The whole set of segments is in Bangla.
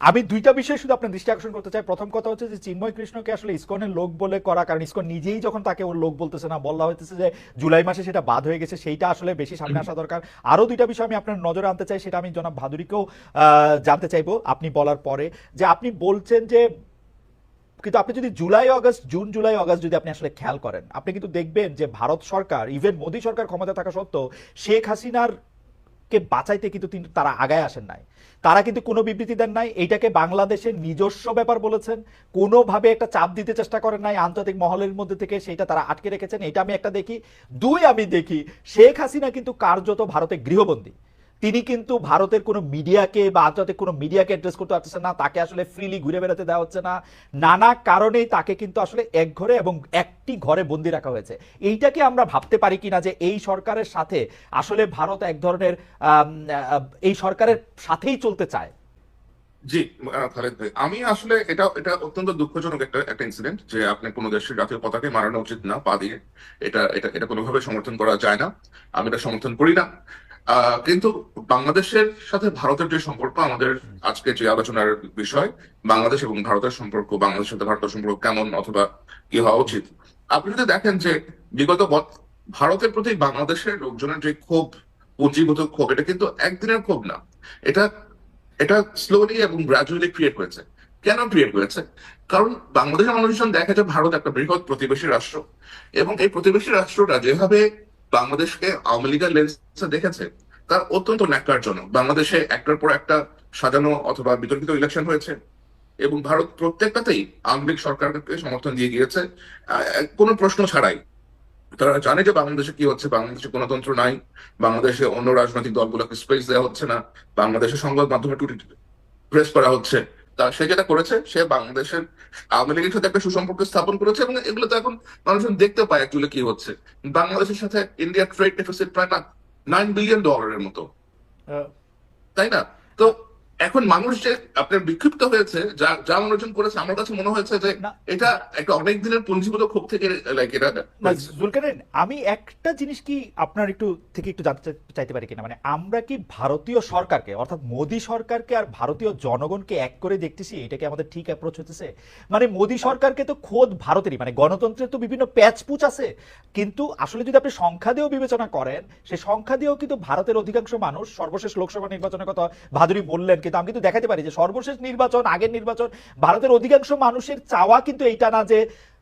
আমি দুইটা বিষয় শুধু আপনার দৃষ্টি আকর্ষণ করতে চাই। প্রথম কথা হচ্ছে যে চিন্ময় কৃষ্ণকে আসলে ইসকনের লোক বলে করা, কারণ ইসকন নিজেই যখন তাকে ওর লোক বলতেছে না, বলা হইতেছে যে জুলাই মাসে সেটা বাদ হয়ে গেছে, সেইটা আসলে বেশি সামনে আসা দরকার। আরও দুইটা বিষয় আমি আপনার নজরে আনতে চাই, সেটা আমি জনাব ভাদুরীকেও জানতে চাইব আপনি বলার পরে। যে আপনি বলছেন যে, কিন্তু আপনি যদি July August June, July August যদি আপনি আসলে খেয়াল করেন, আপনি কিন্তু দেখবেন যে ভারত সরকার ইভেন মোদী সরকার ক্ষমতা থাকা সত্ত্বেও শেখ হাসিনার কে বাঁচাইতে কিন্তু তিনি তারা আগায় আসেন নাই। তারা কিন্তু কোনো বিবৃতি দেন নাই। এইটাকে বাংলাদেশের নিজস্ব ব্যাপার বলেছেন। কোনোভাবে একটা চাপ দিতে চেষ্টা করেন নাই আন্তর্জাতিক মহলের মধ্যে থেকে সেটা তারা আটকে রেখেছেন। এটা আমি একটা দেখি, দুই আমি দেখি, শেখ হাসিনা কিন্তু কার্যত ভারতে গৃহবন্দী। তিনি কিন্তু ভারতের কোনো মিডিয়াকে বা আন্তর্জাতিক কোনো মিডিয়াকে অ্যাড্রেস করতে পারতেছেন না, তাকে আসলে ফ্রিলি ঘুরে বেড়াতে দেওয়া হচ্ছে না। নানা কারণেই তাকে কিন্তু আসলে এক ঘরে এবং একটি ঘরে বন্দি রাখা হয়েছে। এইটাকে আমরা ভাবতে পারি কিনা যে এই সরকারের সাথে আসলে ভারত এক ধরনের এই সরকারের সাথেই চলতে চায়। জি খালেদ ভাই, আমি আসলে এটা এটা অত্যন্ত দুঃখজনক একটা একটা ইনসিডেন্ট যে আপনি কোনো দেশের জাতীয় পতাকে মারানো উচিত না, পা দিয়ে। এটা এটা এটা কোনোভাবে সমর্থন করা যায় না। আমি এটা সমর্থন করি না। কিন্তু বাংলাদেশের সাথে ভারতের যে সম্পর্ক, আমাদের আজকে যে আলোচনার বিষয়, বাংলাদেশ এবং ভারতের সম্পর্ক, বাংলাদেশের সাথে ভারতের সম্পর্ক কেমন অথবা কি হওয়া উচিত? আপনি যদি দেখেন যে বিগত ভারতের প্রতি বাংলাদেশের লোকজনের যে ক্ষোভ পুঁজিগত ক্ষোভ, এটা কিন্তু একদিনের ক্ষোভ না। এটা এটা স্লোলি এবং গ্রাজুয়ালি ক্রিয়েট হয়েছে। কেন ক্রিয়েট হয়েছে? কারণ বাংলাদেশের মানুষজন দেখে যে ভারত একটা বৃহৎ প্রতিবেশী রাষ্ট্র এবং এই প্রতিবেশী রাষ্ট্রটা যেভাবে বাংলাদেশকে আওয়ামী লীগের লেন্সে দেখেছে, তার অত্যন্ত ন্যাক্কারজনক। বাংলাদেশে একটার পর একটা সাজানো অথবা বিতর্কিত ইলেকশন হয়েছে, এবং ভারত প্রত্যেকটাতেই আওয়ামী লীগ সরকারকে সমর্থন দিয়ে গিয়েছে। কোনো প্রশ্ন ছাড়াই। তারা জানে যে বাংলাদেশে কি হচ্ছে, বাংলাদেশে গণতন্ত্র নাই, বাংলাদেশে অন্য রাজনৈতিক দলগুলোকে স্পেস দেওয়া হচ্ছে না, বাংলাদেশে সংবাদ মাধ্যমে টুটি প্রেস করা হচ্ছে। সে যেটা করেছে সে বাংলাদেশের আওয়ামী লীগের সাথে একটা সুসম্পর্ক স্থাপন করেছে এবং এগুলো তো এখন মানুষজন দেখতে পায় অ্যাকচুয়ালি কি হচ্ছে। বাংলাদেশের সাথে ইন্ডিয়া ট্রেড ডেফিসিট প্রায় নাইন বিলিয়ন ডলারের মতো। আহ, তাই না? তো এখন মানুষ যে আপনার বিক্ষিপ্ত হয়েছে যা যা মানুষজন করেছে আমার কাছে মনে হয়েছে যে এটা একটা অনেক দিনের পুঞ্জীভূত ক্ষোভ থেকে লাইক এটা না, জুলকারনাইন আমি একটা জিনিস কি আপনার একটু থেকে একটু জানতে চাইতে পারি কিনা? মানে আমরা কি ভারতীয় সরকারকে অর্থাৎ মোদী সরকারকে আর ভারতীয় জনগণকে এক করে দেখতেছি? এটা কি আমাদের ঠিক অ্যাপ্রোচ হতেছে মানে মোদী সরকারকে তো খোদ ভারতেরই মানে গণতন্ত্রের তো বিভিন্ন প্যাচপুচ আছে। কিন্তু আসলে যদি আপনি সংখ্যা দিয়েও বিবেচনা করেন সেই সংখ্যা দিয়েও কিন্তু ভারতের অধিকাংশ মানুষ সর্বশেষ লোকসভা নির্বাচনের কথা ভাদুরী বললেন। কিন্তু আমি কিন্তু দেখাতে পারি যে সর্বশেষ নির্বাচন, আগের নির্বাচন, ভারতের অধিকাংশ মানুষের চাওয়া কিন্তু এইটা না যে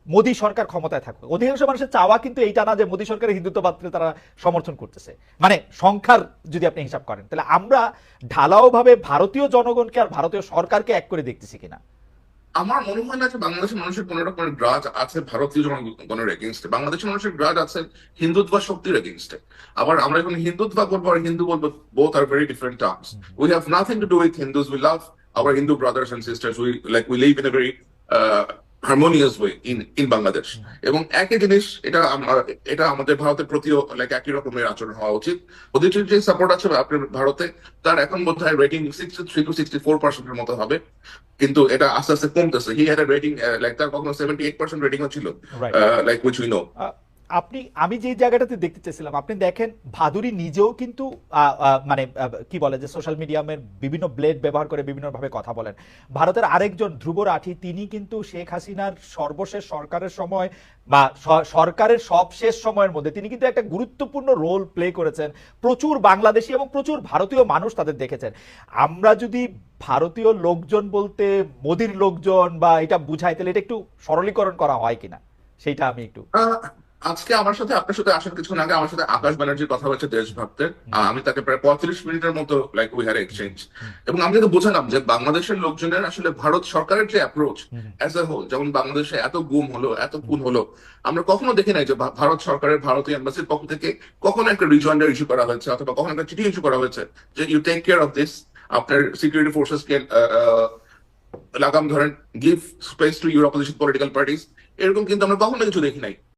মোদী সরকার ক্ষমতায় থাকবে। অধিকাংশ মানুষের চাওয়া কিন্তু এইটা না যে মোদী সরকারের হিন্দুত্ববাদকে তারা সমর্থন করতেছে। মানে সংখ্যার যদি আপনি হিসাব করেন, তাহলে আমরা ঢালাও ভাবে ভারতীয় জনগণকে আর ভারতীয় সরকারকে এক করে দেখতেছি কিনা? আমার মনে হয় না যে বাংলাদেশের মানুষের কোন রকমের গ্রাজ আছে ভারতীয় জনগণের এগেনস্টে বাংলাদেশের মানুষের গ্রাজ আছে হিন্দুত্ব শক্তির এগেনস্টে আবার আমরা এখন হিন্দুত্ব বলব আর হিন্দু বলব both are very different terms we have nothing to do with Hindus we love our Hindu brothers and sisters we like we live in a very harmonious way in in Bangladesh এবং একই জিনিস এটা এটা আমাদের ভারতের প্রতিও লাইক একই রকমের আচরণ হওয়া উচিত। ওদের যে সাপোর্ট আছে আপনার ভারতে তার এখন বোধ হয় rating sixty three to sixty four পার্সেন্টের মতো হবে। কিন্তু এটা আস্তে আস্তে কমতেছে। হি হ্যাড রেটিং লাইক তার কখনো সেভেন্টি এইট পার্সেন্ট রেটিংও ছিল. লাইক উইচ উই নো আপনি, আমি যে জায়গাটাতে দেখতে চাইছিলাম, আপনি দেখেন ভাদুরী নিজেও কিন্তু মানে কি বলে যে সোশ্যাল মিডিয়ামের বিভিন্ন ব্লেড ব্যবহার করে বিভিন্ন ভাবে কথা বলেন। ভারতের আরেকজন ধ্রুব রাঠি, তিনি কিন্তু শেখ হাসিনার সর্বশেষ সরকারের সময় বা সরকারের সবশেষ সময়ের মধ্যে তিনি কিন্তু একটা গুরুত্বপূর্ণ রোল প্লে করেছেন। প্রচুর বাংলাদেশি এবং প্রচুর ভারতীয় মানুষ তাদের দেখেছেন। আমরা যদি ভারতীয় লোকজন বলতে মোদির লোকজন বা এটা বুঝাই, তাহলে এটা একটু সরলীকরণ করা হয় কিনা? সেইটা আমি একটু আজকে আমার সাথে আপনার সাথে আসার কিছুক্ষণ আগে আমার সাথে আকাশ ব্যানার্জির কথা হচ্ছে দেশভক্তের আমি তাকে প্রায় পঁয়ত্রিশ মিনিটের মতো লাইক উই হ্যার এক্সচেঞ্জ এবং আমি তাকে বোঝালাম যে বাংলাদেশের লোকজনের আসলে ভারত সরকারের যে অ্যাপ্রোচ অ্যাজ এ হোল যেমন বাংলাদেশে এত গুম হলো এত খুন হলো আমরা কখনো দেখি নাই যে ভারত সরকারের ভারতীয় এম্বাসির পক্ষ থেকে কখনো একটা রিজয়েন্ডার ইস্যু করা হয়েছে অথবা কখনো একটা চিঠি ইস্যু করা হয়েছে যে you take care of this আপনার সিকিউরিটি ফোর্সেস কে লাগাম ধরেন give space to your opposition political parties এরকম কিন্তু আমরা কখনো কিছু দেখি নাই।